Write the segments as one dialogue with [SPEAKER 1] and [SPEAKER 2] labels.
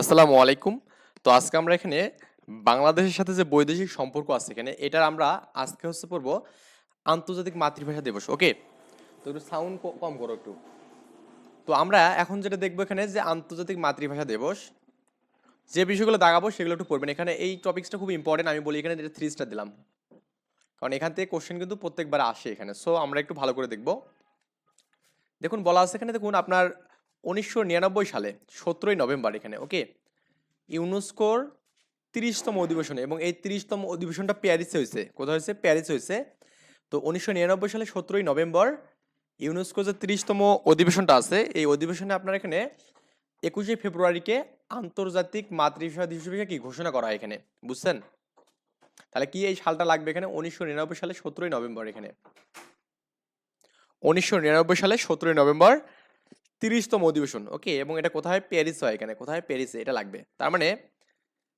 [SPEAKER 1] আসসালামু আলাইকুম। তো আজকে আমরা এখানে বাংলাদেশের সাথে যে বৈদেশিক সম্পর্ক আছে এখানে, এটার আমরা আজকে হচ্ছে পড়ব আন্তর্জাতিক মাতৃভাষা দিবস। ওকে? তো একটু সাউন্ড কম করো একটু। তো আমরা এখন যেটা দেখব এখানে যে আন্তর্জাতিক মাতৃভাষা দিবস, যে বিষয়গুলো দাগাবো সেগুলো একটু পড়বেন। এখানে এই টপিক্সটা খুব ইম্পর্টেন্ট আমি বলি এখানে যেটা থ্রি স্টার দিলাম। কারণ এখান থেকে কোশ্চেন কিন্তু প্রত্যেকবার আসে এখানে। সো আমরা একটু ভালো করে দেখব। দেখুন, বলা আছে এখানে, দেখুন, আপনার উনিশশো নিরানব্বই সালে, সতেরোই নভেম্বর এখানে ওকে ইউনেস্কোর তিরিশতম অধিবেশনে এবং এই তিরিশতম অধিবেশনটা প্যারিসে হয়েছে। কোথায় হয়েছে? প্যারিসে হয়েছে। তো উনিশশো নিরানব্বই সালে, সতেরোই নভেম্বর ইউনেস্কো যে তিরিশতম অধিবেশনটা আছে, এই অধিবেশনে আপনার এখানে একুশে ফেব্রুয়ারিকে আন্তর্জাতিক মাতৃভাষা দিবস হিসেবে কি ঘোষণা করা এখানে, বুঝছেন? তাহলে কি এই সালটা লাগবে এখানে? উনিশশো নিরানব্বই সালে, সতেরোই নভেম্বর এখানে। উনিশশো নিরানব্বই সালে, সতেরোই নভেম্বর তিরিশতম অধিবেশন ওকে এবং এটা কোথায়? প্যারিস হয় এখানে, কোথায়? প্যারিসে এটা লাগবে। তার মানে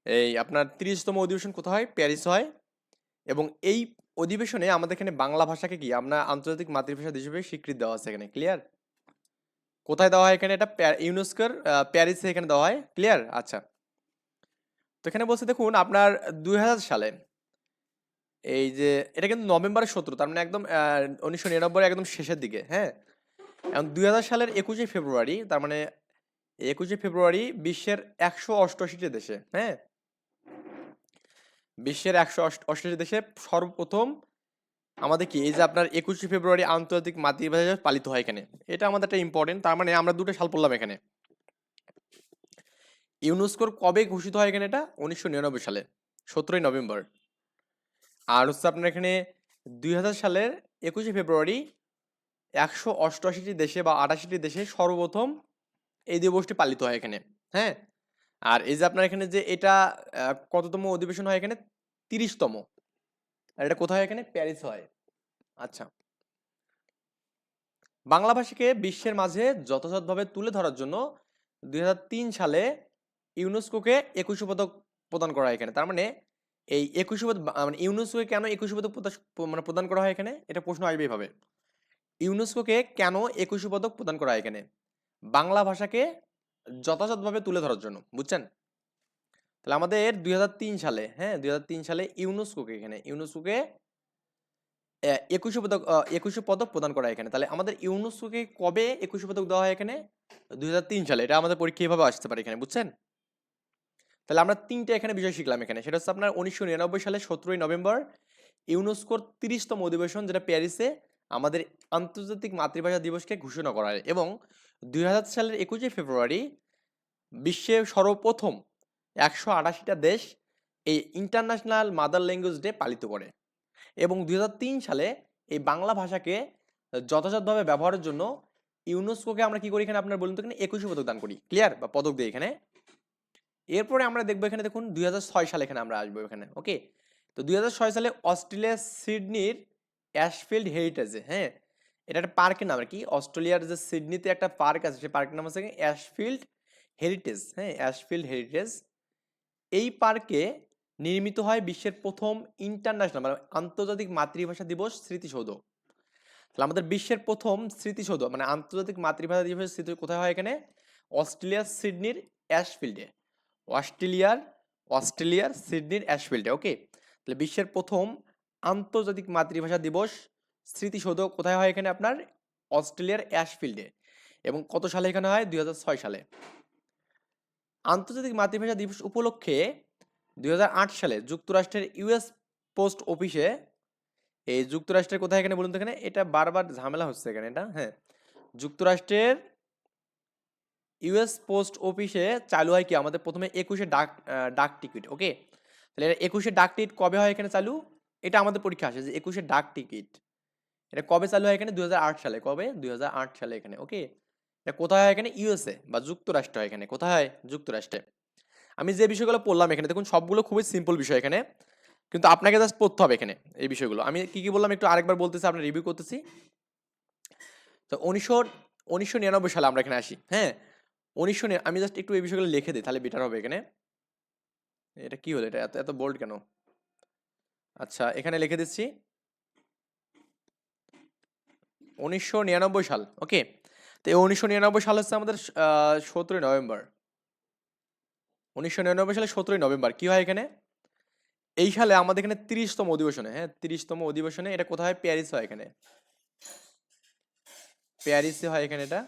[SPEAKER 1] এই আপনার তিরিশতম অধিবেশন কোথায়? প্যারিস হয়। এবং এই অধিবেশনে আমাদের এখানে বাংলা ভাষাকে কি? আমরা আন্তর্জাতিক মাতৃভাষা হিসেবে স্বীকৃতি দেওয়া আছে এখানে ক্লিয়ার কোথায় দেওয়া হয় এখানে? এটা ইউনেস্কোর প্যারিসে এখানে দেওয়া হয় ক্লিয়ার আচ্ছা। তো এখানে বলছে, দেখুন, আপনার দুই হাজার সালে এই যে, এটা কিন্তু নভেম্বরের সতেরো, তার মানে একদম উনিশশো নিরানব্বই একদম শেষের দিকে হ্যাঁ? এখন দুই সালের একুশে ফেব্রুয়ারি, তার মানে একুশে ফেব্রুয়ারি বিশ্বের একশো অষ্টআশিটি দেশে হ্যাঁ? বিশ্বের একশো অষ্টআশি দেশে সর্বপ্রথম আমাদের কি, এই যে আপনার একুশে ফেব্রুয়ারি আন্তর্জাতিক মাতৃভাষা পালিত হয় এখানে। এটা আমাদের একটা ইম্পর্টেন্ট তার মানে আমরা দুটো সাল পড়লাম এখানে। ইউনেস্কোর কবে ঘোষিত হয় এখানে এটা? উনিশশো নিরানব্বই সালে, সতেরোই নভেম্বর। আর হচ্ছে আপনার এখানে দুই হাজার সালের একুশে ফেব্রুয়ারি একশো অষ্টআশিটি দেশে বা আটাশিটি দেশে সর্বপ্রথম এই দিবসটি পালিত হয় এখানে হ্যাঁ? আর এই যে আপনার এখানে যে এটা কততম অধিবেশন হয় এখানে? তিরিশতম। আর এটা কোথায় এখানে? প্যারিস হয়। আচ্ছা। বাংলা ভাষাকে বিশ্বের মাঝে যথাযথভাবে তুলে ধরার জন্য দুই হাজার তিন সালে ইউনেস্কোকে একুশে পদক প্রদান করা হয় এখানে। তার মানে এই একুশে পদক মানে ইউনেস্কোকে কেন একুশে পদক মানে প্রদান করা হয় এখানে? এটা প্রশ্ন আসবে এইভাবে ইউনেস্কোকে কেন একুশে পদক প্রদান করা হয় এখানে? বাংলা ভাষাকে যথাযথভাবে তুলে ধরার জন্য, বুঝছেন? তাহলে আমাদের দুই হাজার তিন সালে হ্যাঁ দুই হাজার তিন সালে ইউনেস্কোকে এখানে, ইউনেস্কোকে একুশে পদক একুশে পদক প্রদান করা এখানে। তাহলে আমাদের ইউনেস্কোকে কবে একুশে পদক দেওয়া হয় এখানে? দুই হাজার তিন সালে, এটা আমাদের পরীক্ষা এভাবে আসতে পারে এখানে, বুঝছেন? তাহলে আমরা তিনটে এখানে বিষয় শিখলাম এখানে, সেটা হচ্ছে আপনার উনিশশো নিরানব্বই সালে সতেরোই নভেম্বর, ইউনেস্কোর তিরিশতম অধিবেশন, যেটা প্যারিসে আমাদের আন্তর্জাতিক মাতৃভাষা দিবসকে ঘোষণা করা হয় এবং দুই হাজার সালের একুশে ফেব্রুয়ারি বিশ্বের সর্বপ্রথম একশো আটাশিটা দেশ এই ইন্টারন্যাশনাল মাদার ল্যাঙ্গুয়েজ ডে পালিত করে এবং দুই হাজার তিন সালে এই বাংলা ভাষাকে যথাযথভাবে ব্যবহারের জন্য ইউনেস্কোকে আমরা কি করি এখানে আপনার বলুন তো এখানে একুশে পদক দান করি। ক্লিয়ার বা পদক দিই এখানে। এরপরে আমরা দেখব এখানে দেখুন দুই হাজার ছয় সালে এখানে আমরা আসব এখানে ওকে তো দুই হাজার ছয় সালে অস্ট্রেলিয়া সিডনির অ্যাশফিল্ড হেরিটেজে হ্যাঁ? এটা একটা পার্কের নাম আর কি। অস্ট্রেলিয়ার যে সিডনিতে একটা পার্ক আছে, সেই পার্কের নাম হচ্ছে অ্যাশফিল্ড হেরিটেজ হ্যাঁ? Ashfield heritage. এই পার্কে নির্মিত হয় বিশ্বের প্রথম ইন্টারন্যাশনাল মানে আন্তর্জাতিক মাতৃভাষা দিবস স্মৃতিসৌধ। তাহলে আমাদের বিশ্বের প্রথম স্মৃতিসৌধ মানে আন্তর্জাতিক মাতৃভাষা দিবসের স্মৃতি কোথায় হয় এখানে? অস্ট্রেলিয়ার সিডনির অ্যাশফিল্ডে। অস্ট্রেলিয়ার অস্ট্রেলিয়ার সিডনির অ্যাশফিল্ডে ওকে তাহলে বিশ্বের প্রথম আন্তর্জাতিক মাতৃভাষা দিবস স্মৃতিসৌধ কোথায় হয় এখানে আপনার? অস্ট্রেলিয়ার অ্যাশফিল্ডে। এবং কত সালে এখানে হয়? দুই হাজার ছয় সালে। আন্তর্জাতিক মাতৃভাষা দিবস উপলক্ষে দুই সালে যুক্তরাষ্ট্রের ইউএস পোস্ট অফিসে এই যুক্তরাষ্ট্রের কোথায় এখানে বলুন তো এখানে? এটা বারবার ঝামেলা হচ্ছে এখানে, এটা? হ্যাঁ। যুক্তরাষ্ট্রের ইউএস পোস্ট অফিসে চালু হয় কি? আমাদের প্রথমে একুশে ডাক ডাক টিকিট, ওকে? তাহলে একুশে ডাক টিকিট কবে হয় এখানে চালু? এটা আমাদের পরীক্ষা আসে যে একুশে ডাক টিকিট। এটা কবে চালু হয় এখানে? দুই সালে। কবে? দুই সালে এখানে, ওকে? এটা কোথায় হয় এখানে? ইউএসএ বা যুক্তরাষ্ট্র হয় এখানে। কোথায় হয়? যুক্তরাষ্ট্রে। আমি যে বিষয়গুলো পড়লাম এখানে, দেখুন সবগুলো খুবই সিম্পল বিষয় এখানে। কিন্তু আপনাকে জাস্ট পড়তে হবে এখানে, এই বিষয়গুলো। আমি কি কি বললাম? একটু আরেকবার বলতেছি, আপনার রিভিউ করতেছি। তো উনিশশো উনিশশো নিরানব্বই সালে আমরা এখানে আসি হ্যাঁ? উনিশশো আমি জাস্ট একটু এই বিষয়গুলো লিখে দিই, তাহলে বেটার হবে এখানে। এটা কি হলো? এটা এত এত বোল্ড কেন? আচ্ছা এখানে লিখে দিচ্ছি। উনিশশো নিরানব্বই সাল, ওকে? তো এই উনিশশো নিরানব্বই সাল হচ্ছে আমাদের সতেরোই নভেম্বর। উনিশশো নিরানব্বই সালে সতেরোই নভেম্বর, কি হয় এখানে? এই সালে আমাদের এখানে তিরিশতম অধিবেশনে হ্যাঁ তিরিশতম অধিবেশনে এটা কোথায়? প্যারিস হয় এখানে। প্যারিসে হয় এখানে এটা।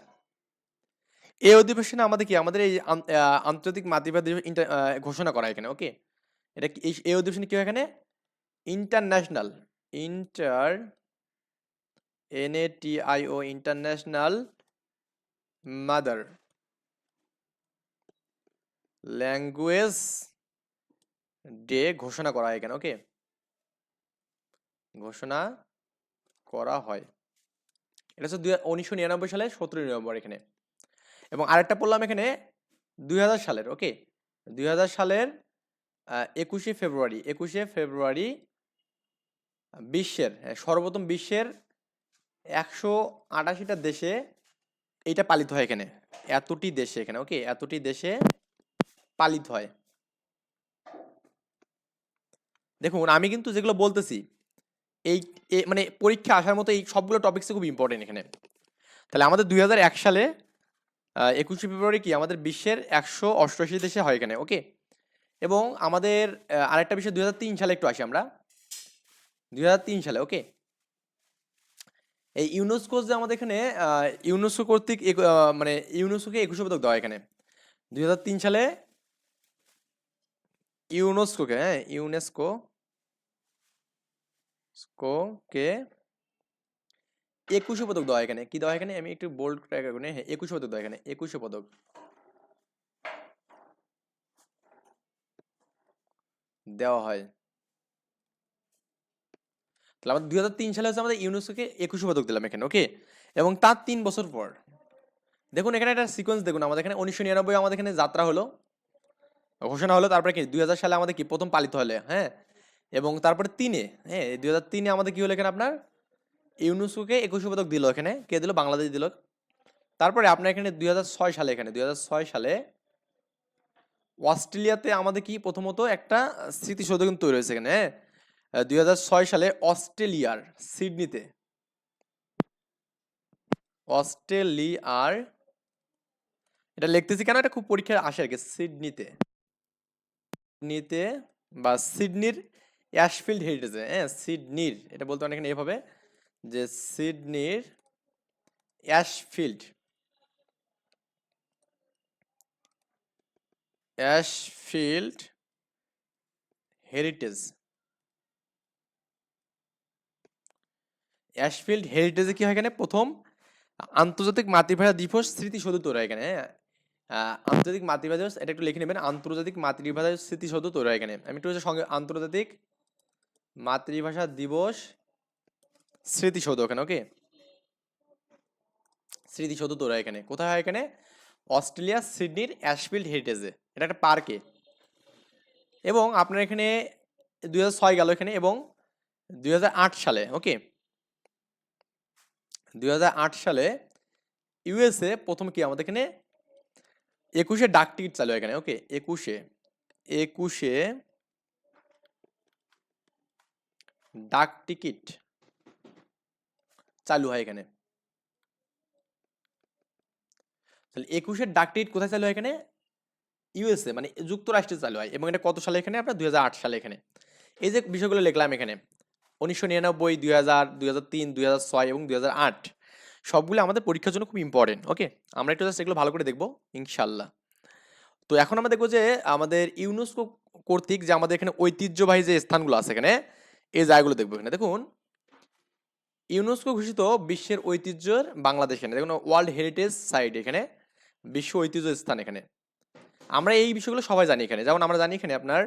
[SPEAKER 1] এই অধিবেশনে আমাদের কি? আমাদের এই আন্তর্জাতিক মাতৃভাষা ঘোষণা করা এখানে, ওকে? এটা এই অধিবেশনে কি হয় এখানে? International inter N A T I O international mother language day ঘোষণা করা হয় এখানে ওকে ঘোষণা করা হয়। এটা হচ্ছে উনিশশো নিরানব্বই সালে সতেরোই নভেম্বর এখানে। এবং আরেকটা পড়লাম এখানে দুই হাজার সালের ওকে দুই হাজার সালের একুশে ফেব্রুয়ারি একুশে ফেব্রুয়ারি বিশ্বের হ্যাঁ, সর্বপ্রথম বিশ্বের একশো আটাশিটা দেশে এইটা পালিত হয় এখানে। এতটি দেশে এখানে ওকে এতটি দেশে পালিত হয়। দেখুন আমি কিন্তু যেগুলো বলতেছি এই মানে পরীক্ষা আসার মতো এই সবগুলো টপিক্স খুব ইম্পর্টেন্ট এখানে। তাহলে আমাদের দুই হাজার এক সালে একুশে ফেব্রুয়ারি কি আমাদের বিশ্বের একশো অষ্টআশি দেশে হয় এখানে ওকে এবং আমাদের আরেকটা বিষয় দুই হাজার তিন সালে একটু আসি আমরা। দুই হাজার তিন সালে ওকে এই ইউনেস্কো যে আমাদের এখানে ইউনেস্কো কর্তৃক মানে ইউনেস্কোকে একুশে পদক দেওয়া এখানে। দুই হাজার তিন সালে ইউনেস্কোকে হ্যাঁ ইউনেস্কো কে একুশে পদক দেওয়া এখানে। কি দেওয়া এখানে? আমি একটু বোল্ড হ্যাঁ একুশে পদক দেওয়া এখানে, একুশে পদক দেওয়া হয়। তাহলে আমাদের দুই হাজার তিন সালে হচ্ছে আমাদের ইউনেস্কোকে একুশে পদক দিলাম এখানে ওকে এবং তার তিন বছর পর, দেখুন, এখানে একটা সিকোয়েন্স দেখুন, আমাদের এখানে উনিশশো নিরানব্বই আমাদের এখানে যাত্রা হলো, ঘোষণা হলো, তারপরে কি, দুই হাজার সালে আমাদের কি, প্রথম পালিত হলে হ্যাঁ? এবং তারপরে তিনে হ্যাঁ দুই হাজার তিনে আমাদের কি হলো এখানে আপনার, ইউনেস্কোকে একুশে পদক দিল এখানে, কে দিল? বাংলাদেশ দিল। তারপরে আপনার এখানে দুই হাজার ছয় সালে এখানে, দুই হাজার ছয় সালে অস্ট্রেলিয়াতে আমাদের কি, প্রথমত একটা স্মৃতিসৌধ কিন্তু তৈরি হয়েছে এখানে হ্যাঁ? দুই হাজার ছয় সালে অস্ট্রেলিয়ার সিডনিতে। অস্ট্রেলিয়ার, এটা লিখতেছি কেন? এটা খুব পরীক্ষার আসে আর কি, সিডনিতে। সিডনিতে বা সিডনির অ্যাশফিল্ড হেরিটেজে হ্যাঁ সিডনির, এটা বলতে অনেক এভাবে, যে সিডনির অ্যাশফিল্ড। অ্যাশফিল্ড হেরিটেজ। অ্যাশফিল্ড হেরিটেজে কি হয় এখানে? প্রথম, আন্তর্জাতিক মাতৃভাষা দিবস স্মৃতিসৌধ তৈরি হয় এখানে হ্যাঁ? আন্তর্জাতিক মাতৃভাষা দিবস, এটা একটু লিখে নেবেন, আন্তর্জাতিক মাতৃভাষা স্মৃতিসৌধ তৈরি হয় এখানে। আমি একটু সঙ্গে, আন্তর্জাতিক মাতৃভাষা দিবস স্মৃতিসৌধ ওখানে ওকে? স্মৃতিসৌধ তৈরি এখানে। কোথায় হয় এখানে? অস্ট্রেলিয়া, সিডনির অ্যাশফিল্ড হেরিটেজে। এটা একটা পার্কে। এবং আপনার এখানে দুই হাজার ছয় গেল এখানে, এবং দুই হাজার আট সালে, ওকে? দুই হাজার আট সালে ইউএসএ প্রথম কি আমাদের এখানে? একুশে ডাক টিকিট চালু এখানে ওকে একুশে। একুশে ডাক টিকিট চালু হয় এখানে। তাহলে একুশের ডাক টিকিট কোথায় চালু হয় এখানে? ইউএসএ মানে যুক্তরাষ্ট্রে চালু হয়। এবং এটা কত সালে এখানে? আপনার দুই হাজার আট সালে এখানে। এই যে বিষয়গুলো লিখলাম এখানে। উনিশশো নিরানব্বই, দুই হাজার দুই হাজার তিন, দুই হাজার ছয় এবং দুই হাজার আট। সবগুলো আমাদের পরীক্ষার জন্য খুব ইম্পর্টেন্ট ওকে আমরা একটু জাস্ট এগুলো ভালো করে দেখব ইনশাল্লাহ তো এখন আমরা দেখব যে আমাদের ইউনেস্কো কর্তৃক যে আমাদের এখানে ঐতিহ্যবাহী যে স্থানগুলো আছে এখানে, এই জায়গাগুলো দেখব এখানে। দেখুন ইউনেস্কো ঘোষিত বিশ্বের ঐতিহ্যের বাংলাদেশ এখানে। দেখুন ওয়ার্ল্ড হেরিটেজ সাইট এখানে, বিশ্ব ঐতিহ্য স্থান এখানে। আমরা এই বিষয়গুলো সবাই জানি এখানে। যেমন আমরা জানি এখানে আপনার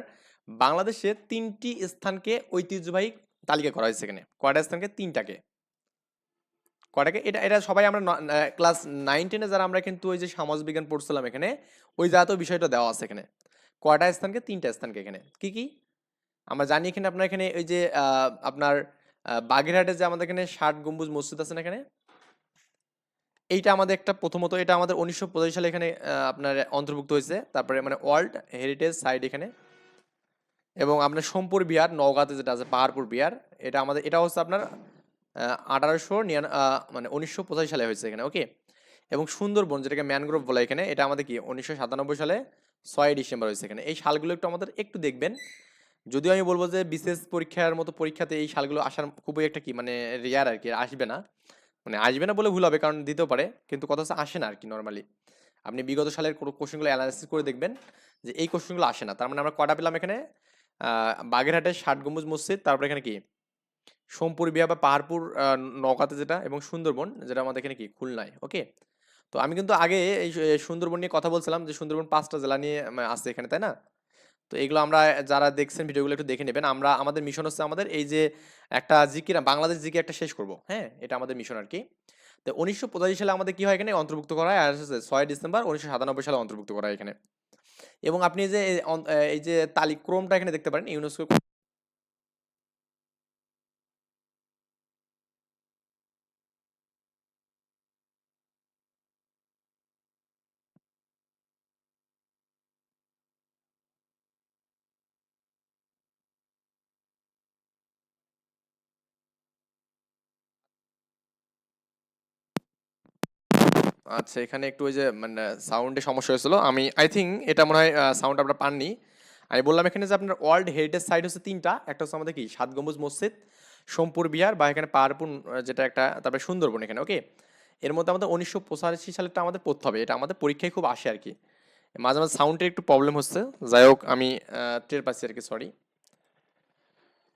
[SPEAKER 1] বাংলাদেশে তিনটি স্থানকে ঐতিহ্যবাহী তালিকা করা হয়েছে এখানে। কয়টা স্থানকে তিনটাকে। কয়টাকে এটা এটা সবাই আমরা ক্লাস নাইন, টেনে যারা আমরা কিন্তু ওই যে সমাজ বিজ্ঞান পড়ছিলাম এখানে, ওই জাতীয় বিষয়টা দেওয়া আছে এখানে। কয়টা স্থানকে, তিনটা স্থানকে এখানে। কি কি? আমরা জানি এখানে আপনার এখানে ওই যে আপনার বাগেরহাটে যে আমাদের এখানে ষাট গম্বুজ মসজিদ আছে না এখানে? এইটা আমাদের একটা প্রথমত, এটা আমাদের উনিশশো পঁচাশি সালে এখানে আপনার অন্তর্ভুক্ত হয়েছে। তারপরে মানে ওয়ার্ল্ড হেরিটেজ সাইট এখানে। এবং আপনার সোমপুর বিহার, নওগাঁতে যেটা আছে, পাহাড়পুর বিহার, এটা আমাদের, এটা হচ্ছে আপনার আঠারোশো নিয়ান মানে উনিশশো পঁচাশি সালে হয়েছে এখানে ওকে এবং সুন্দরবন যেটাকে ম্যানগ্রোভ বলে এখানে, এটা আমাদের কি, উনিশশো সাতানব্বই সালে ছয় ডিসেম্বর হয়েছে এখানে। এই সালগুলো একটু আমাদের একটু দেখবেন। যদিও আমি বলব যে বিশেষ পরীক্ষার মতো পরীক্ষাতে এই সালগুলো আসার খুবই একটা কি মানে রেয়ার আর কি, আসবে না। মানে আসবে না বলে ভুল হবে, কারণ দিতেও পারে, কিন্তু কথা হচ্ছে আসে না আর কি নর্মালি আপনি বিগত সালের কোশ্চেনগুলো অ্যানালাইসিস করে দেখবেন যে এই কোশ্চেনগুলো আসে না। তার মানে আমরা কটা পেলাম এখানে? বাগেরহাটের ষাট গম্বুজ মসজিদ তারপর এখানে কি? সোমপুর বিয়া বা পাহাড়পুর নওগাঁতে যেটা এবং সুন্দরবন যেটা আমাদের এখানে কি? খুলনায় ওকে? তো আমি কিন্তু আগে এই সুন্দরবন নিয়ে কথা বলছিলাম যে সুন্দরবন পাঁচটা জেলা নিয়ে উম, আছে এখানে তাই না? তো এগুলো আমরা যারা দেখছেন ভিডিওগুলো একটু দেখে নেবেন। আমরা আমাদের মিশন হচ্ছে আমাদের এই যে একটা জিকির বাংলাদেশ জিকে একটা শেষ করব হ্যাঁ? এটা আমাদের মিশন আর কি। তো উনিশশো পঁচাশি সালে আমাদের কি হয় এখানে? অন্তর্ভুক্ত করা হয় আর ছয় ডিসেম্বর উনিশশো সাতানব্বই সালে অন্তর্ভুক্ত করা হয় এখানে। এবং আপনি যে এই যে তালিক ক্রমটা এখানে দেখতে পারেন ইউনেস্কো আচ্ছা এখানে একটু ওই যে মানে সাউন্ডে সমস্যা হয়েছিল। আমি আই থিঙ্ক এটা মনে হয় সাউন্ড আপনারা পাননি। আমি বললাম এখানে যে আপনার ওয়ার্ল্ড হেরিটেজ সাইট হচ্ছে তিনটা। একটা হচ্ছে আমাদের কি, সাত গম্বুজ মসজিদ, সোমপুর, বিহার, বা এখানে পাহাড়পুর যেটা একটা, তারপরে সুন্দরবন এখানে ওকে এর মধ্যে আমাদের উনিশশো পঁচাশি সালেরটা আমাদের পড়তে হবে। এটা আমাদের পরীক্ষায় খুব আসে আর কি। মাঝে মাঝে সাউন্ডের একটু প্রবলেম হচ্ছে। যাই হোক, আমি টের পাচ্ছি আর কি সরি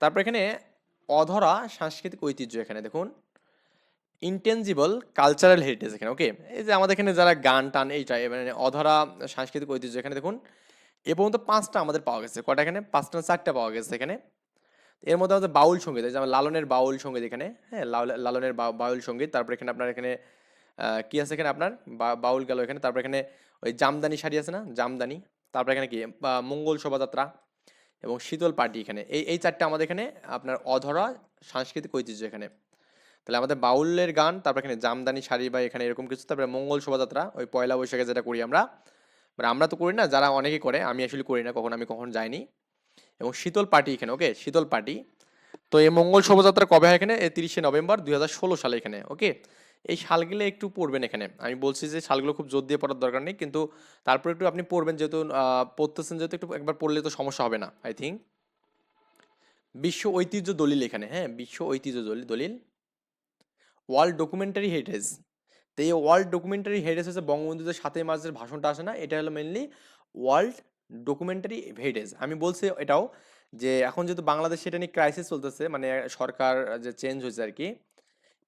[SPEAKER 1] তারপর এখানে অধরা সাংস্কৃতিক ঐতিহ্য এখানে, দেখুন। ইনটেনজিবল কালচারাল হেরিটেজ এখানে ওকে এই যে আমাদের এখানে যারা গান টান এইটা মানে অধরা সাংস্কৃতিক ঐতিহ্য এখানে দেখুন, এ পর্যন্ত পাঁচটা আমাদের পাওয়া গেছে। কটা এখানে? পাঁচটা চারটা পাওয়া গেছে এখানে। এর মধ্যে আমাদের বাউল সংগীত যেমন লালনের বাউল সংগীত এখানে হ্যাঁ লাল- লালনের বাউল সংগীত, তারপর এখানে আপনার এখানে কি আছে এখানে আপনার? বাউল গেল এখানে, তারপর এখানে ওই জামদানি শাড়ি আছে না? জামদানি, তারপর এখানে কি? মঙ্গল শোভাযাত্রা এবং শীতল পার্টি এখানে। এই এই চারটা আমাদের এখানে আপনার অধরা সাংস্কৃতিক ঐতিহ্য এখানে। তাহলে আমাদের বাউলের গান, তারপর এখানে জামদানি শাড়ি বা এখানে এরকম কিছু, তারপরে মঙ্গল শোভাযাত্রা, ওই পয়লা বৈশাখে যেটা করি আমরা। মানে আমরা তো করি না, যারা অনেকে করে, আমি আসলে করি না, কখন আমি কখন যাইনি। এবং শীতল পার্টি এখানে ওকে শীতল পার্টি। তো এই মঙ্গল শোভাযাত্রা কবে হয় এখানে? তিরিশে নভেম্বর দুই হাজার ষোলো সালে এখানে ওকে এই শালগুলো একটু পড়বেন এখানে। আমি বলছি যে শালগুলো খুব জোর দিয়ে পড়ার দরকার নেই, কিন্তু তারপর একটু আপনি পড়বেন, যেহেতু পড়তেছেন, যেহেতু একটু একবার পড়লে তো সমস্যা হবে না আই থিঙ্ক বিশ্ব ঐতিহ্য দলিল এখানে হ্যাঁ? বিশ্ব ঐতিহ্য দলিল দলিল। World documentary heritage. তো এই ওয়ার্ল্ড ডকুমেন্টারি হেরিটেজ হচ্ছে বঙ্গবন্ধু যে সাতই মার্চের ভাষণটা আসে না, এটা হলো মেনলি ওয়ার্ল্ড ডকুমেন্টারি হেরিটেজ। আমি বলছি এটাও যে এখন যেহেতু বাংলাদেশে এটা নিয়ে ক্রাইসিস চলতেছে মানে সরকার যে চেঞ্জ হয়েছে আর কি,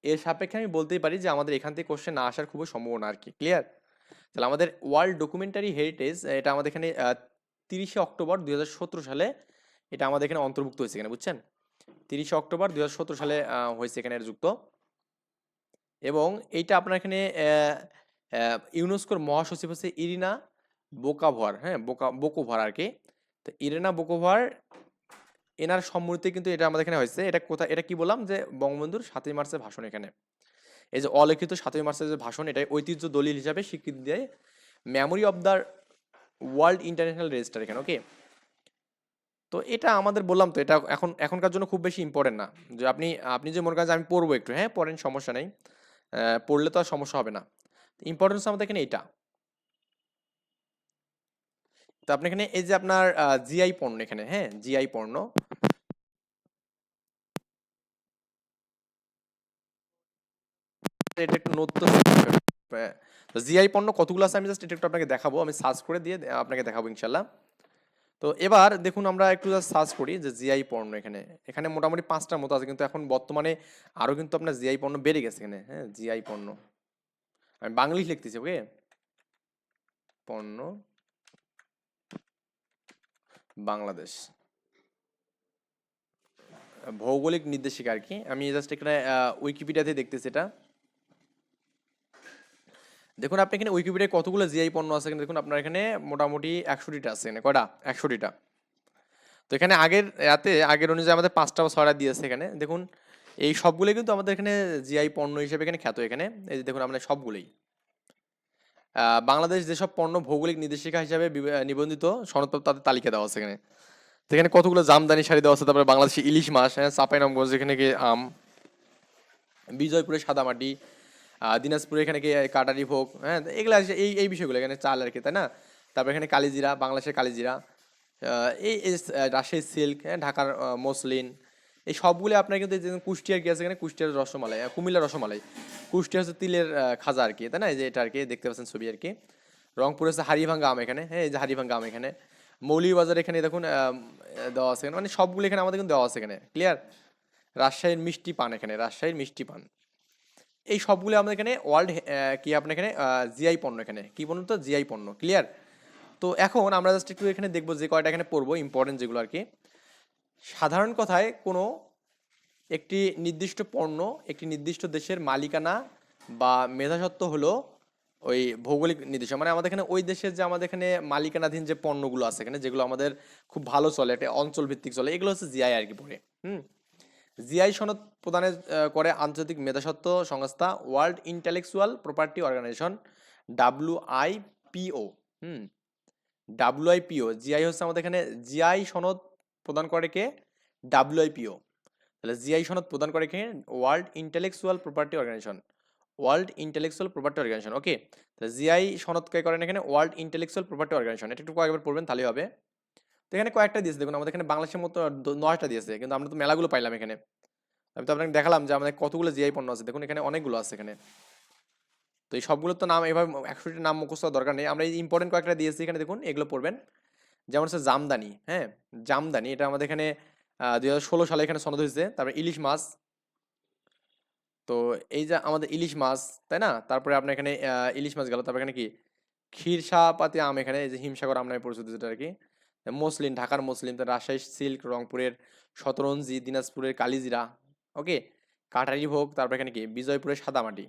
[SPEAKER 1] এর সাপেক্ষে আমি বলতেই পারি যে আমাদের এখান থেকে কোশ্চেন না আসার খুবই সম্ভাবনা আর কি ক্লিয়ার তাহলে আমাদের ওয়ার্ল্ড ডকুমেন্টারি হেরিটেজ, এটা আমাদের এখানে তিরিশে অক্টোবর দুই হাজার সতেরো সালে এটা আমাদের এখানে অন্তর্ভুক্ত হয়েছে এখানে, বুঝছেন? তিরিশে অক্টোবর দু হাজার সতেরো সালে হয়েছে এখানে যুক্ত। এবং এইটা আপনার এখানে ইউনেস্কোর মহাসচিব হচ্ছে ইরিনা বোকাভর হ্যাঁ? বোকা, বোকোভার আর কি তো ইরিনা বোকোভার, এনার সম্মতিতে কিন্তু এটা আমাদের এখানে হয়েছে। এটা কোথায়, এটা কি বললাম যে বঙ্গবন্ধুর সাতই মার্চের ভাষণ এখানে। এই যে অলিখিত সাতই মার্চের যে ভাষণ এটা ঐতিহ্য দলিল হিসাবে স্বীকৃতি দেয় memory of the world international register এখানে ওকে তো এটা আমাদের বললাম তো, এটা এখন, এখনকার জন্য খুব বেশি ইম্পর্টেন্ট না। যে আপনি আপনি যে মনে করেন যে আমি পড়ব একটু হ্যাঁ? পড়েন, সমস্যা নেই। পড়লে তো আর সমস্যা হবে না। ইম্পর্টেন্স আমাদের এখানে এটা তো আপনি এখানে এই যে আপনার জিআই পণ্য এখানে হ্যাঁ? জিআই পণ্য। এটা একটু নতুন জিআই পণ্য কতগুলো আছে? আমি জাস্ট এটা একটু আপনাকে দেখাবো। আমি সার্চ করে দিয়ে আপনাকে দেখাবো ইনশাল্লাহ। তো এবার দেখুন আমরা একটু জাস্ট সার্চ করি যে জিআই পণ্য এখানে। এখানে মোটামুটি পাঁচটার মতো আছে, কিন্তু এখন বর্তমানে আরও কিন্তু আপনার জিআই পণ্য বেড়ে গেছে এখানে হ্যাঁ জিআই পণ্য। আমি বাংলিশ লিখতেছি ওকে পণ্য বাংলাদেশ। ভৌগোলিক নির্দেশিকা আর কি। আমি জাস্ট এখানে উইকিপিডিয়াতে দেখতেছি এটা। দেখুন, আপনি এখানে উইকিপিডিয়ায় কতগুলো জিআই পণ্য আছে? এখানে দেখুন, আপনার এখানে মোটামুটি একশোটিটা আছে এখানে। কয়টা? একশোটিটা। তো এখানে আগের এতে আগের অনুযায়ী আমাদের পাঁচটা বা ছয়টা দিয়েছে এখানে। দেখুন, এই সবগুলো কিন্তু আমাদের এখানে জিআই পণ্য হিসেবে এখানে খ্যাত এখানে। এই যে দেখুন, আমরা সবগুলোই। বাংলাদেশ যেসব পণ্য ভৌগোলিক নির্দেশিকা হিসাবে নিবন্ধিত সনদপ্রাপ্ত তাদের তালিকা দেওয়া আছে এখানে। এখানে কতগুলো জামদানি শাড়ি দেওয়া আছে? তারপরে বাংলাদেশে ইলিশ মাছ হ্যাঁ চাঁপাইনবাবগঞ্জ এখানে কি আম বিজয়পুরে সাদামাটি দিনাজপুরে এখানে কি কাটারি ভোগ হ্যাঁ এগুলো আছে এই এই বিষয়গুলো এখানে চাল আর কি তাই না? তারপর এখানে কালিজিরা বাংলাদেশের কালিজিরা এই রাজশাহীর সিল্ক হ্যাঁ ঢাকার মসলিন এই সবগুলো আপনার কিন্তু কুষ্টিয়ার কি আছে এখানে? কুষ্টিয়ার রসমালাই আহ, কুমিল্লার রসমালাই। কুষ্টিয়া হচ্ছে তিলের খাজা আর কি তাই না? এই যে এটা আর কি দেখতে পাচ্ছেন ছবি আর কি। রংপুর হচ্ছে হাড়িভাঙ্গা আম এখানে হ্যাঁ এই যে হাড়িভাঙ্গা আম এখানে। মৌলিবাজার এখানে দেখুন দেওয়া আছে মানে সবগুলো এখানে আমাদের কিন্তু দেওয়া আছে এখানে ক্লিয়ার রাজশাহীর মিষ্টি পান এখানে রাজশাহীর মিষ্টি পান। এই সবগুলো আমাদের এখানে ওয়ার্ল্ড কি আপনার এখানে জিআই পণ্য এখানে। কি পণ্য তো? জিআই পণ্য ক্লিয়ার তো এখন আমরা জাস্ট একটু এখানে দেখব যে কয়টা এখানে পড়ব ইম্পর্টেন্ট যেগুলো আর কি। সাধারণ কথায় কোনো একটি নির্দিষ্ট পণ্য, একটি নির্দিষ্ট দেশের মালিকানা বা মেধাসত্ব হলো ওই ভৌগোলিক নির্দেশ মানে আমাদের এখানে ওই দেশের যে আমাদের এখানে মালিকানাধীন যে পণ্যগুলো আছে এখানে, যেগুলো আমাদের খুব ভালো চলে, একটা অঞ্চল ভিত্তিক চলে, এগুলো হচ্ছে জিআই আর কি পড়ে। হুম? জিআই সনদ প্রদানে করে আন্তর্জাতিক মেধাসত্ব সংস্থা world intellectual property organisation, W I hmm, W I GI হচ্ছে আমাদের এখানে জিআই সনদ প্রদান করে কে? ডাব্লিউ আই তাহলে জিআই সনদ প্রদান করে কে? World intellectual property organisation. World intellectual property organisation, okay. তাহলে জিআই সনদ কে করেন এখানে? World intellectual property organisation. এটা একটু কয়েকবার পড়বেন, তাহলেই হবে। তো এখানে কয়েকটা দিয়েছে। দেখুন, আমাদের এখানে বাংলাদেশের মতো নয়টা দিয়েছে, কিন্তু আমরা তো মেলাগুলো পাইলাম এখানে। আমি তো আপনাকে দেখালাম যে আমাদের কতগুলো জিআই পণ্য আছে। দেখুন, এখানে অনেকগুলো আছে এখানে। তো এই সবগুলো তো নাম, এভাবে একশোটি নাম মুখস্থ দরকার নেই। আমরা এই ইম্পর্টেন্ট কয়েকটা দিয়েছি এখানে, দেখুন, এগুলো পড়বেন। যেমন হচ্ছে জামদানি হ্যাঁ? জামদানি, এটা আমাদের এখানে দুই হাজার ষোলো সালে এখানে সনদ হয়েছে। তারপরে ইলিশ মাছ। তো এই যে আমাদের ইলিশ মাছ, তাই না? তারপরে আপনার এখানে ইলিশ মাছ গেল। তারপরে এখানে কি? ক্ষীরসাপাতি আম এখানে, এই যে হিমসাগর আম নামে পরিচিত যেটা আর কি। মসলিন ঢাকার মসলিন রাজশাহী সিল্ক রংপুরের শতরঞ্জি দিনাজপুরের কালিজিরা ওকে কাটারি ভোগ তারপর এখানে কি? বিজয়পুরের সাদামাটি।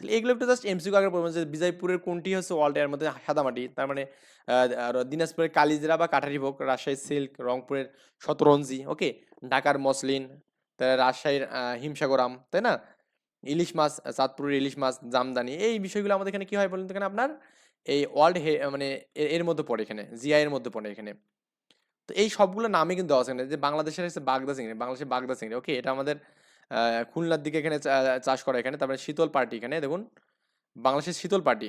[SPEAKER 1] তাহলে এগুলো একটু জাস্ট এমসিকিউ আগে পড়বেন যে বিজয়পুরের কোনটি হচ্ছে ওয়ার্ল্ড এর মধ্যে সাদামাটি তার মানে দিনাজপুরের কালিজিরা বা কাটারি ভোগ রাজশাহী সিল্ক রংপুরের শতরঞ্জি ওকে ঢাকার মসলিন রাজশাহীর আহ, হিমসাগর আম তাই না? ইলিশ মাছ চাঁদপুরের ইলিশ মাছ জামদানি এই বিষয়গুলো আমাদের এখানে কি হয় বলুন তো এখানে আপনার? এই ওয়ার্ল্ড হে মানে এর মধ্যে পড়ে এখানে জিআই এর মধ্যে পড়ে এখানে। তো এই সবগুলো নামে কিন্তু দেওয়া আছে যে বাংলাদেশের হচ্ছে বাগদা চিংড়ি বাংলাদেশের বাগদা চিংড়ি ওকে? এটা আমাদের খুলনার দিকে এখানে চাষ করা এখানে তারপরে শীতল পার্টি এখানে দেখুন। বাংলাদেশের শীতল পার্টি।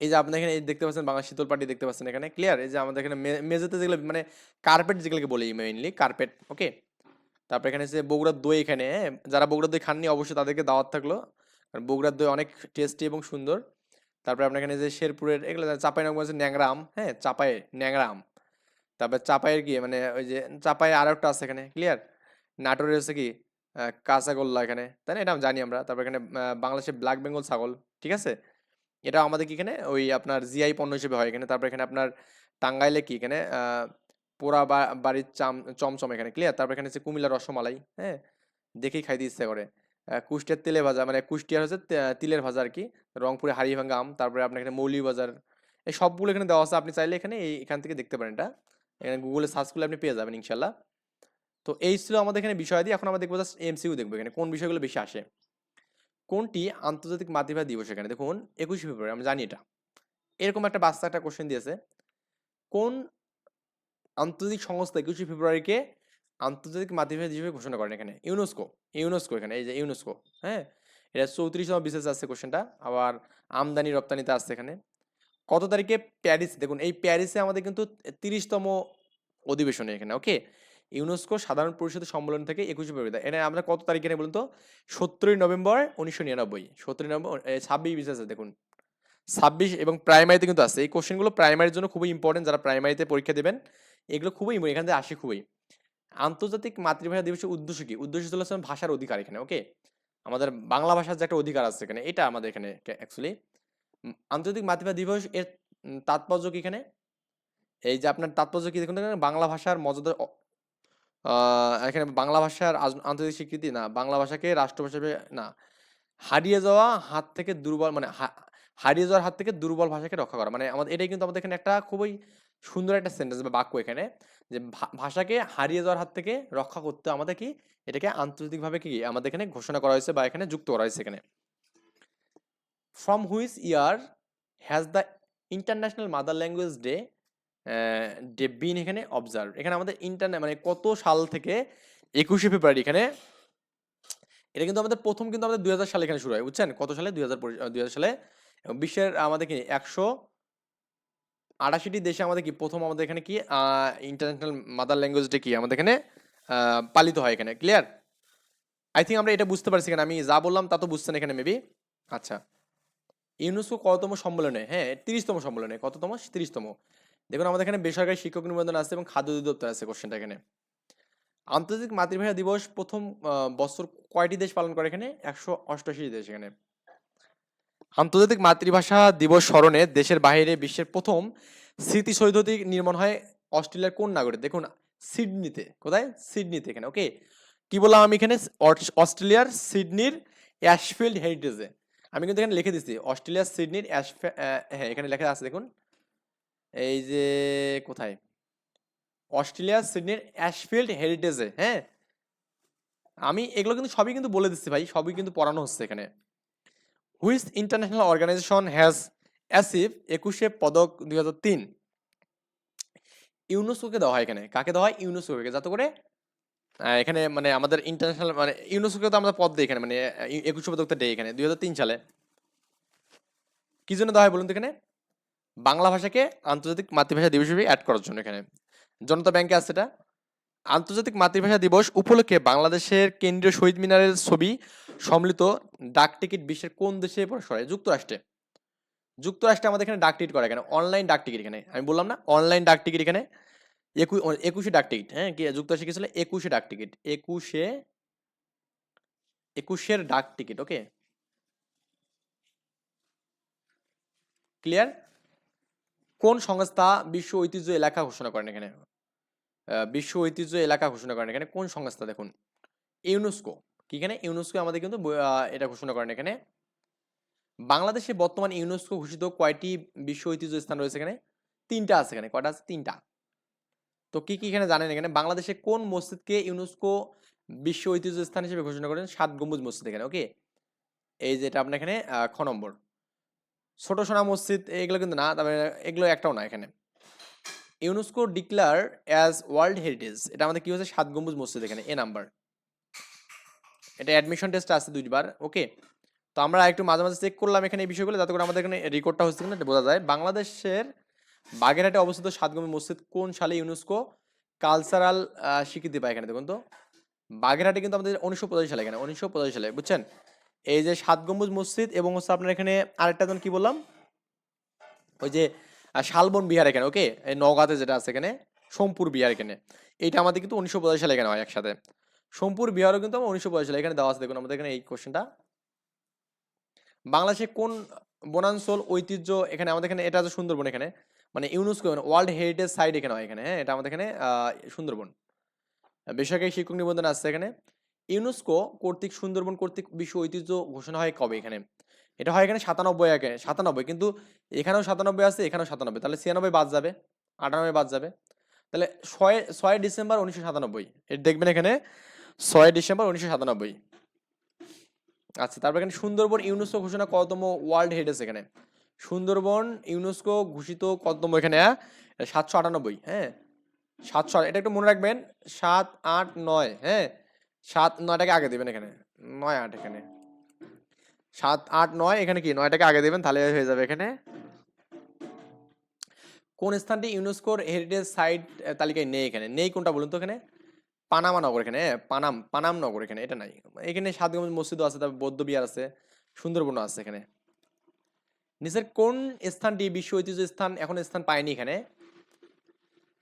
[SPEAKER 1] এই যে আপনি এখানে দেখতে পাচ্ছেন বাংলা শীতল পার্টি দেখতে পাচ্ছেন এখানে ক্লিয়ার এই যে আমাদের এখানে মেঝেতে যেগুলো মানে কার্পেট যেগুলোকে বলি মেইনলি কার্পেট ওকে? তারপর এখানে যে বগুড়ার দই এখানে হ্যাঁ, যারা বগুড়ার দই খাননি অবশ্যই তাদেরকে দাওয়াত থাকল। কারণ বগুড়ার দই অনেক টেস্টি এবং সুন্দর। তারপরে আপনার এখানে যে শেরপুরের, এগুলো চাপাই নগর ন্যাংরা আম হ্যাঁ চাপাই, ন্যাংরাম। তারপর চাপাইয়ের কি মানে ওই যে চাপাই আর একটা আছে এখানে ক্লিয়ার নাটোরের হচ্ছে কি কাঁচাগোল্লা এখানে, তাই না? এটা জানি আমরা। তারপর এখানে বাংলাদেশের ব্ল্যাক বেঙ্গল ছাগল, ঠিক আছে? এটা আমাদের কি এখানে, ওই আপনার জিআই পণ্য হিসেবে হয় এখানে। তারপর এখানে আপনার টাঙ্গাইলে কি এখানে পোড়া বাড়ির চাম, চমচম এখানে ক্লিয়ার তারপর এখানে হচ্ছে কুমিল্লা রসমালাই হ্যাঁ? দেখেই খাইতে ইচ্ছা করে। কুষ্টিয়ার তেলে ভাজা মানে কুষ্টিয়ার হচ্ছে তিলের ভাজা আর কি রংপুরে হাড়িভাঙ্গা আম, তারপরে আপনার এখানে মৌলিবাজার এই সবগুলো এখানে দেওয়া আছে। আপনি চাইলে এখানে এই, এখান থেকে দেখতে পারেন এটা। এখানে গুগলে সার্চ করলে আপনি পেয়ে যাবেন ইনশাল্লাহ। তো এই ছিল আমাদের এখানে বিষয় দিয়ে। এখন আমরা দেখব জাস্ট এমসিউ দেখব এখানে, কোন বিষয়গুলো বেশি আসে। কোনটি আন্তর্জাতিক মাতৃভাষা দিবস এখানে? দেখুন, একুশে ফেব্রুয়ারি, আমি জানি এটা। এরকম একটা বাচ্চা একটা কোশ্চেন দিয়েছে। কোন আন্তর্জাতিক সংস্থা একুশে ফেব্রুয়ারিকে আন্তর্জাতিক মাতৃভাষা হিসেবে ঘোষণা করেন এখানে ইউনেস্কো ইউনেস্কো এখানে, এই যে ইউনেস্কো হ্যাঁ? এটা চৌত্রিশতম বিশেষ আছে কোশ্চেনটা আবার আমদানি রপ্তানিতে আসছে এখানে। কত তারিখে প্যারিস, দেখুন, এই প্যারিসে আমাদের কিন্তু তিরিশতম অধিবেশনে এখানে ওকে ইউনেস্কো সাধারণ পরিষদের সম্মেলন থেকে একুশে ফেব্রুয়ারি, এটা আমরা কত তারিখে বলুন তো? সতেরোই নভেম্বর উনিশশো নিরানব্বই, সতেরোই নভেম্বর ছাব্বিশ বিশেষ আছে, দেখুন। ছাব্বিশ এবং প্রাইমারিতে কিন্তু আছে, এই কোশ্চেনগুলো প্রাইমারির জন্য খুবই ইম্পর্টেন্ট যারা প্রাইমারিতে পরীক্ষা দেবেন, এগুলো খুবই, এখান থেকে আসে খুবই। আন্তর্জাতিক মাতৃভাষা দিবসের উদ্দেশ্য কি? উদ্দেশ্য ছিল ভাষার অধিকার এখানে, ওকে? আমাদের বাংলা ভাষার যে একটা অধিকার আছে এখানে, এটা আমাদের এখানে অ্যাকচুয়ালি আন্তর্জাতিক মাতৃভাষা দিবস এর তাৎপর্য কি এখানে? এই যে আপনার তাৎপর্য কি দেখুন বাংলা ভাষার মর্যাদা এখানে বাংলা ভাষার আন্তর্জাতিক স্বীকৃতি, না, বাংলা ভাষাকে রাষ্ট্রভাষা না, হারিয়ে যাওয়া হাত থেকে দুর্বল মানে হারিয়ে যাওয়ার হাত থেকে দুর্বল ভাষাকে রক্ষা করা মানে আমাদের, এটাই কিন্তু আমাদের এখানে একটা খুবই সুন্দর একটা সেন্টেন্স বা বাক্য এখানে যে ভাষাকে হারিয়ে যাওয়ার হাত থেকে রক্ষা করতে আমাদের কি এটাকে আন্তর্জাতিকভাবে কি আমাদের এখানে ঘোষণা করা হয়েছে বা এখানে যুক্ত করা হয়েছে এখানে। From which year has the international mother language day day been এখানে অবজার্ভ এখানে আমাদের ইন্টারনে মানে কত সাল থেকে একুশে ফেব্রুয়ারি এখানে, এটা কিন্তু আমাদের প্রথম কিন্তু আমাদের দুই হাজার সালে এখানে শুরু হয়, বুঝছেন? কত সালে? দুই হাজার দুই সালে। বিশ্বের আমাদের কি একশো আটাশিটি দেশে আমাদের কি? প্রথম আমাদের এখানে কি? ইন্টারন্যাশনাল মাদার ল্যাঙ্গুয়েজটা কি? আমাদের এখানে পালিত হয় এখানে। ক্লিয়ার আই থিঙ্ক আমরা এটা বুঝতে পারছি এখানে আমি যা বললাম তা তো বুঝছেন এখানে মেবি আচ্ছা। ইউনেস্কো কততম সম্মেলনে? হ্যাঁ তিরিশতম সম্মেলনে। কততম? তিরিশতম। দেখুন, আমাদের এখানে বেসরকারি শিক্ষক নিবন্ধন আছে এবং খাদ্য অধিদপ্তর আছে কোশ্চেনটা এখানে। আন্তর্জাতিক মাতৃভাষা দিবস প্রথম বছর কয়টি দেশ পালন করে এখানে? একশো অষ্টআশি দেশ এখানে। আন্তর্জাতিক মাতৃভাষা দিবস স্মরণে দেশের বাইরে বিশ্বের প্রথম স্মৃতিসৌধটি নির্মাণ হয় অস্ট্রেলিয়ার কোন নাগরে দেখুন, সিডনিতে। কোথায়? সিডনিতে এখানে ওকে কি বললাম আমি এখানে? অস্ট্রেলিয়ার সিডনির অ্যাশফিল্ড হেরিটেজে। আমি কিন্তু এখানে লিখে দিচ্ছি অস্ট্রেলিয়ার সিডনির হ্যাঁ এখানে লেখা আছে, দেখুন। এই যে, কোথায়? অস্ট্রেলিয়ার সিডনির অ্যাশফিল্ড হেরিটেজে হ্যাঁ? আমি এগুলো কিন্তু সবই কিন্তু বলে দিচ্ছি ভাই, সবই কিন্তু পড়ানো হচ্ছে এখানে। Which international organisation has achieve Ekushey Padak দুই হাজার তিন। ইউনেস্কোকে দেওয়া হয় এখানে। কাকে দেওয়া হয়? ইউনেস্কোকে। যাতে করে এখানে মানে আমাদের ইন্টারন্যাশনাল মানে ইউনেস্কোকে তো আমাদের পদ দিই এখানে মানে একুশে পদকটা দেয় এখানে, দুই হাজার তিন সালে। কি জন্য দেওয়া হয় বলুন তো এখানে? বাংলা ভাষাকে আন্তর্জাতিক মাতৃভাষা দিবস হিসেবে অ্যাড করার জন্য এখানে। জনতা ব্যাংকে আছে এটা। আন্তর্জাতিক মাতৃভাষা দিবস উপলক্ষে বাংলাদেশের কেন্দ্রীয় শহীদ মিনারের ছবি সম্মিলিত ডাক টিকিট বিশ্বের কোন দেশে সরে যুক্তরাষ্ট্রে। যুক্তরাষ্ট্রে আমাদের এখানে ডাক টিকিট করে এখানে। অনলাইন ডাক টিকিট এখানে। আমি বললাম না, অনলাইন ডাক টিকিট এখানে। একুশ একুশে ডাক টিকিট হ্যাঁ কি, যুক্তরাষ্ট্রে কি ছিল? একুশে ডাক টিকিট। একুশে, একুশের ডাক টিকিট, ওকে? ক্লিয়ার? কোন সংস্থা বিশ্ব ঐতিহ্য এলাকা ঘোষণা করেন এখানে? বিশ্ব ঐতিহ্য এলাকা ঘোষণা করেন এখানে। কোন সংস্থা, দেখুন? ইউনেস্কো। এখানে? ইউনেস্কো আমাদের কিন্তু এটা ঘোষণা করেন এখানে। বাংলাদেশে বর্তমান ইউনেস্কো ঘোষিত কয়টি বিশ্ব ঐতিহ্য স্থান রয়েছে এখানে? তিনটা আছে এখানে, কয়টা আছে? তিনটা। তো কি কি এখানে জানেন এখানে? বাংলাদেশে কোন মসজিদকে ইউনেস্কো বিশ্ব ঐতিহ্য স্থান হিসেবে ঘোষণা করেন? সাত গম্বুজ মসজিদ এখানে, ওকে? এই যেটা আপনার এখানে খ নম্বর। ছোট সোনা মসজিদ, এগুলো কিন্তু না, তবে এগুলো একটাও না এখানে। UNESCO declare as world heritage, এটা আমাদের কি হচ্ছে সাত গম্বুজ মসজিদ এখানে, এ নাম্বার। এটা অ্যাডমিশন টেস্ট আছে দুইবার ওকে তো আমরা একটু মাঝে মাঝে চেক করলাম এখানে এই বিষয়গুলো, যাতে করে আমাদের এখানে রেকর্ডটা হচ্ছে কিনা বোঝা যায়। বাংলাদেশের বাগেরহাটে অবস্থিত সাতগম্বুজ মসজিদ কোন সালে ইউনেস্কো কালচারাল স্বীকৃতি পায় এখানে দেখুন তো? বাগেরহাটে কিন্তু আমাদের উনিশশো পঁচাশি সালে এখানে, উনিশশো পঁচাশি সালে, বুঝছেন? এই যে সাত গম্বুজ মসজিদ এবং হচ্ছে আপনার এখানে আরেকটা জন কি বললাম? ওই যে শালবন বিহার এখানে ওকে এই নওগাঁতে যেটা আছে এখানে, সোমপুর বিহার এখানে। এইটা আমাদের কিন্তু উনিশশো পঁচাশি সালে এখানে হয় একসাথে। সোমপুর, বিহারও কিন্তু আমার উনিশশো পঁচাশি এখানে দেওয়া আছে। দেখুন, আমাদের এখানে এই কোশ্চেনটা বাংলাদেশে কোন বনাঞ্চল ঐতিহ্য এখানে, আমাদের এখানে, এটা হচ্ছে সুন্দরবন এখানে। মানে ইউনেস্কো মানে ওয়ার্ল্ড হেরিটেজ সাইট এখানে হয় এখানে হ্যাঁ? এটা আমাদের এখানে সুন্দরবন। বেসরকারি শিক্ষক নিবন্ধন আছে এখানে। ইউনেস্কো কর্তৃক, সুন্দরবন কর্তৃক বিশ্ব ঐতিহ্য ঘোষণা হয় কবে এখানে? এটা হয় এখানে সাতানব্বই একে সাতানব্বই। কিন্তু এখানেও সাতানব্বই আছে, এখানেও সাতানব্বই। তাহলে ছিয়ানব্বই বাদ যাবে, আটানব্বই বাদ যাবে। তাহলে ছয় ছয় ডিসেম্বর উনিশশো সাতানব্বই। এটা দেখবেন এখানে ছয় ডিসেম্বর উনিশশো সাতানব্বই। আচ্ছা তারপর এখানে সুন্দরবন ইউনেস্কো ঘোষণা কততম ওয়ার্ল্ড হেরিটেজ এখানে? সুন্দরবন ইউনেস্কো ঘোষিত কততম এখানে সাতশো আটানব্বই হ্যাঁ? সাতশো এটা একটু মনে রাখবেন, সাত আট নয় হ্যাঁ? সাত নয়টাকে আগে দেবেন এখানে, নয় আট এখানে। সাত আট নয়, এখানে কি, নয়টাকে আগে দেবেন, তাহলে হয়ে যাবে এখানে। কোন স্থানটি ইউনেস্কোর হেরিটেজ সাইট তালিকায় নেই এখানে, নেই কোনটা বলুন তো এখানে? পানামা নগর এখানে পানাম পানাম নগর এখানে, এটা নাই। এখানে সাতগম্বুজ মসজিদও আছে তারপর বৌদ্ধ বিহার আছে সুন্দরবন আছে এখানে। নিচের কোন স্থানটি বিশ্ব ঐতিহ্য স্থান, এখন স্থান পায়নি এখানে?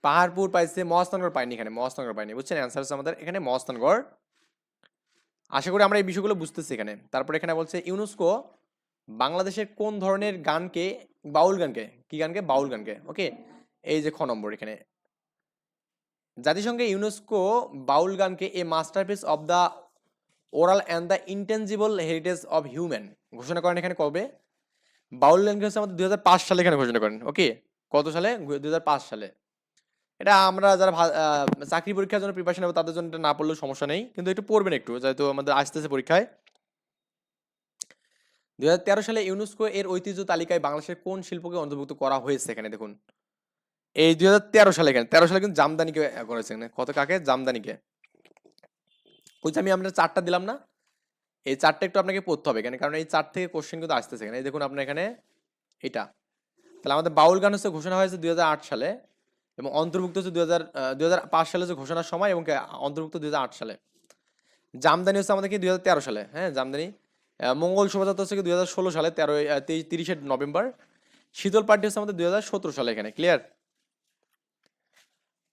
[SPEAKER 1] পাহাড়পুর পাইছে মহাস্থানগড় পাইনি এখানে মহাস্থানগড় পাইনি বুঝছেন? অ্যান্সার হচ্ছে আমাদের এখানে মহাস্থানগড় আশা করি আমরা এই বিষয়গুলো বুঝতেছি এখানে। তারপর এখানে বলছে ইউনেস্কো বাংলাদেশের কোন ধরনের গানকে, বাউল গানকে, কি গানকে? বাউল গানকে। ওকে এই যে খ নম্বর এখানে। জাতিসংঘে ইউনেস্কো বাউল গানকে a masterpiece of the oral and the intangible heritage of human. ঘোষণা করেন এখানে কবে? বাউল গানকে হচ্ছে আমাদের দুই সালে এখানে ঘোষণা করেন। ওকে? কত সালে? দুই সালে। এটা আমরা যারা চাকরি পরীক্ষার জন্য প্রিপারেশন নেব, তাদের জন্য এটা না পড়লেও সমস্যা নেই। কিন্তু একটু পড়বেন একটু, যেহেতু আমাদের আসতেছে পরীক্ষায়। দুই হাজার তেরো সালে ইউনেস্কো এর ঐতিহ্য তালিকায় বাংলাদেশের কোন শিল্পকে অন্তর্ভুক্ত করা হয়েছে এখানে? দেখুন। এই দুই হাজার তেরো সালে এখানে তেরো সালে কিন্তু জামদানিকে করেছে। এখানে কত কাকে? জামদানিকে। যে আমি আপনার চারটা দিলাম না? এই চারটা একটু আপনাকে পড়তে হবে এখানে, কারণ এই চার থেকে কোশ্চেন কিন্তু আসতেছে এখানে। এই দেখুন আপনার এখানে এটা। তাহলে আমাদের বাউল গান হচ্ছে ঘোষণা হয়েছে দুই হাজার আট সালে এবং অন্তর্ভুক্ত হচ্ছে দুই হাজার দুই সালে হচ্ছে ঘোষণার সময় এবং অন্তর্ভুক্ত দুই হাজার আট সালে। জামদানি হচ্ছে আমাদের কি দুই হাজার তেরো সালে? হ্যাঁ জামদানি। মঙ্গল শোভাযাত্রা হচ্ছে দুই হাজার ষোলো সালে তেরো তিরিশে নভেম্বর। শীতল পার্টি হচ্ছে আমাদের দুই হাজার সতেরো সালে এখানে ক্লিয়ার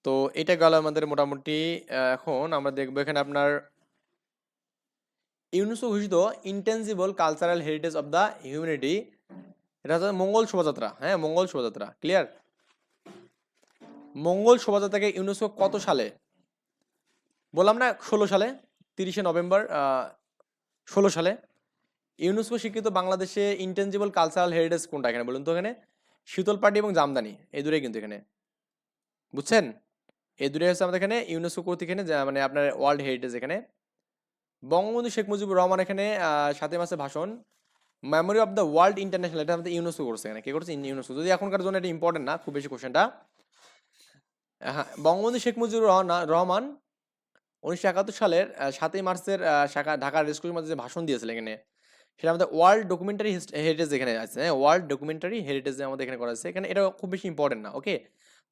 [SPEAKER 1] তো এটা গেল আমাদের মোটামুটি এখন আমরা দেখব এখানে আপনার ইউনেস্কো ঘোষিত intangible cultural heritage of the humanity. এটা হচ্ছে মঙ্গল শোভাযাত্রা। হ্যাঁ মঙ্গল শোভাযাত্রা। ক্লিয়ার? মঙ্গল শোভাযাত্রাকে ইউনেস্কো কত সালে? বললাম না, ষোলো সালে, তিরিশে নভেম্বর ষোলো সালে। ইউনেস্কো স্বীকৃত বাংলাদেশে ইনটেনজিবল কালচারাল হেরিটেজ কোনটা এখানে বলুন তো এখানে? শীতল পাটি এবং জামদানি, এই দুটোই কিন্তু এখানে। বুঝছেন? এই দুটোই হচ্ছে আমাদের এখানে ইউনেস্কো কর্তৃক এখানে মানে আপনার ওয়ার্ল্ড হেরিটেজ এখানে। বঙ্গবন্ধু শেখ মুজিবুর রহমান এখানে সাতই মাসে ভাষণ। Memory of the world international এটা আমাদের ইউনেস্কো করছে এখানে। কে করছে? ইউনেস্কো। যদি এখনকার জন্য এটা ইম্পর্টেন্ট না, খুব বেশি কোশ্চেনটা হ্যাঁ বঙ্গবন্ধু শেখ মুজিবুর রহমান উনিশশো একাত্তর সালের সাতই মার্চের শাখা, ঢাকার রেস্কুর মধ্যে যে ভাষণ দিয়েছিল এখানে। সেটা আমাদের ওয়ার্ল্ড ডকুমেন্টারি হেরিটেজ এখানে আছে। হ্যাঁ ওয়ার্ল্ড ডকুমেন্টারি হেরিটেজ আমাদের এখানে করা আছে এখানে এটা খুব বেশি ইম্পর্টেন্ট না ওকে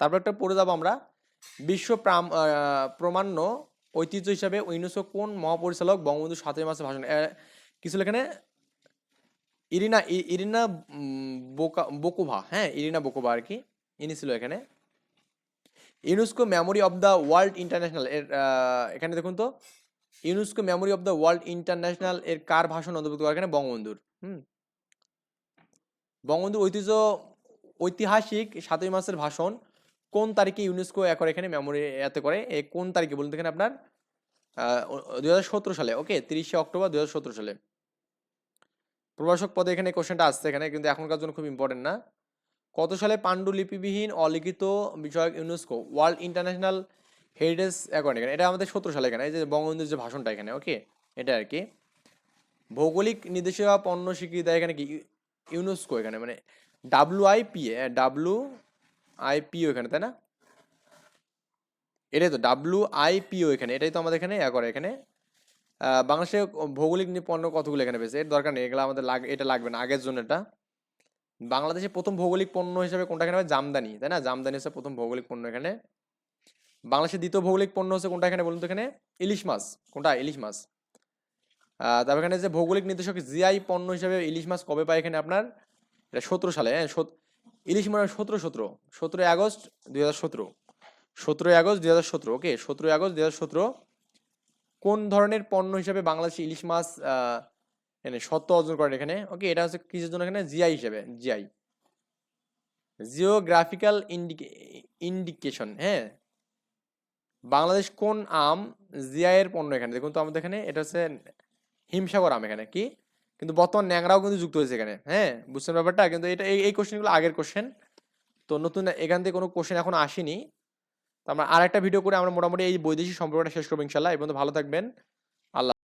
[SPEAKER 1] তারপর একটা পড়ে যাব আমরা। বিশ্ব প্রাম প্রমাণ্য ঐতিহ্য হিসাবে ইউনেস্কো কোন মহাপরিচালক বঙ্গবন্ধু সাতই মাসে ভাষণ কিছু এখানে ইরিনা ইরিনা বোকা, বোকোভা হ্যাঁ ইরিনা বোকোভা আর কি, ইনি ছিল এখানে। UNESCO memory of the world international এর এখানে দেখুন তো, UNESCO memory of the world international এর কার ভাষণ অন্তর্ভুক্ত এখানে বঙ্গবন্ধুর, হুম। বঙ্গবন্ধুর ঐতিহ্য, ঐতিহাসিক সাতই মাসের ভাষণ কোন তারিখে ইউনেস্কো এ করে এখানে মেমোরি এতে করে? কোন তারিখে? বলুন তো এখানে আপনার। দুই হাজার সতেরো সালে। ওকে, তিরিশে অক্টোবর দুই হাজার সতেরো সালে। প্রভাষক পদে এখানে কোশ্চেনটা আসছে এখানে, কিন্তু এখনকার জন্য খুব ইম্পর্টেন্ট না। কত সালে পাণ্ডুলিপিবিহীন অলিখিত বিষয়ক UNESCO world international heritage accord এখানে, এটা আমাদের সতেরো সালে এখানে, এই যে বঙ্গবন্ধুর যে ভাষণটা এখানে, ওকে? এটা আর কি। ভৌগোলিক নির্দেশিকা পণ্য স্বীকৃতি দেয় এখানে কি? ইউ- ইউনেস্কো এখানে মানে W I P A W I PO এখানে, তাই না? এটাই তো ডাব্লু আই পিও এখানে, এটাই তো আমাদের এখানে ইয়া করে, এখানে বাংলাদেশে ভৌগোলিক পণ্য কতগুলো এখানে পেয়েছে এর দরকার নেই, এগুলো আমাদের লাগ, এটা লাগবে না, আগের জন্য এটা। বাংলাদেশে প্রথম ভৌগোলিক পণ্য হিসেবে কোনটা এখানে? জামদানি, তাই না? জামদানি হচ্ছে প্রথম ভৌগোলিক পণ্য এখানে। বাংলাদেশের দ্বিতীয় ভৌগোলিক পণ্য হচ্ছে কোনটা এখানে বলুন তো এখানে? ইলিশ মাছ, কোনটা? ইলিশ মাছ। তারপর এখানে যে ভৌগোলিক নির্দেশক জিআই পণ্য হিসেবে ইলিশ মাছ কবে পায় এখানে আপনার? এটা সতেরো সালে হ্যাঁ ইলিশ মানে সতেরো সতেরো, সতেরোই আগস্ট দুই হাজার সতেরো, সতেরোই আগস্ট দুই হাজার সতেরো ওকে সতেরোই আগস্ট দুই হাজার সতেরো, কোন ধরনের পণ্য হিসাবে বাংলাদেশে ইলিশ মাছ এনে সত্য অর্জন করেন এখানে? ওকে এটা হচ্ছে কিসের জন্য এখানে? জিআই হিসেবে জিআই জিওগ্রাফিক্যাল ইন্ডিকে ইন্ডিকেশন হ্যাঁ? বাংলাদেশ কোন আম জিআই এর পণ্য এখানে? দেখুন তো আমাদের এখানে, এটা হচ্ছে হিমসাগর আম এখানে, কি? কিন্তু বর্তমান ন্যাংরাও কিন্তু যুক্ত হয়েছে এখানে হ্যাঁ? বুঝছেন ব্যাপারটা? কিন্তু এটা এই কোশ্চেনগুলো আগের কোশ্চেন তো নতুন এখান থেকে কোনো কোশ্চেন এখন আসেনি। তো আমরা আর একটা ভিডিও করে আমরা মোটামুটি এই বৈদেশিক সম্পর্কটা শেষ করব ইনশাল্লাহ। পর্যন্ত ভালো থাকবেন।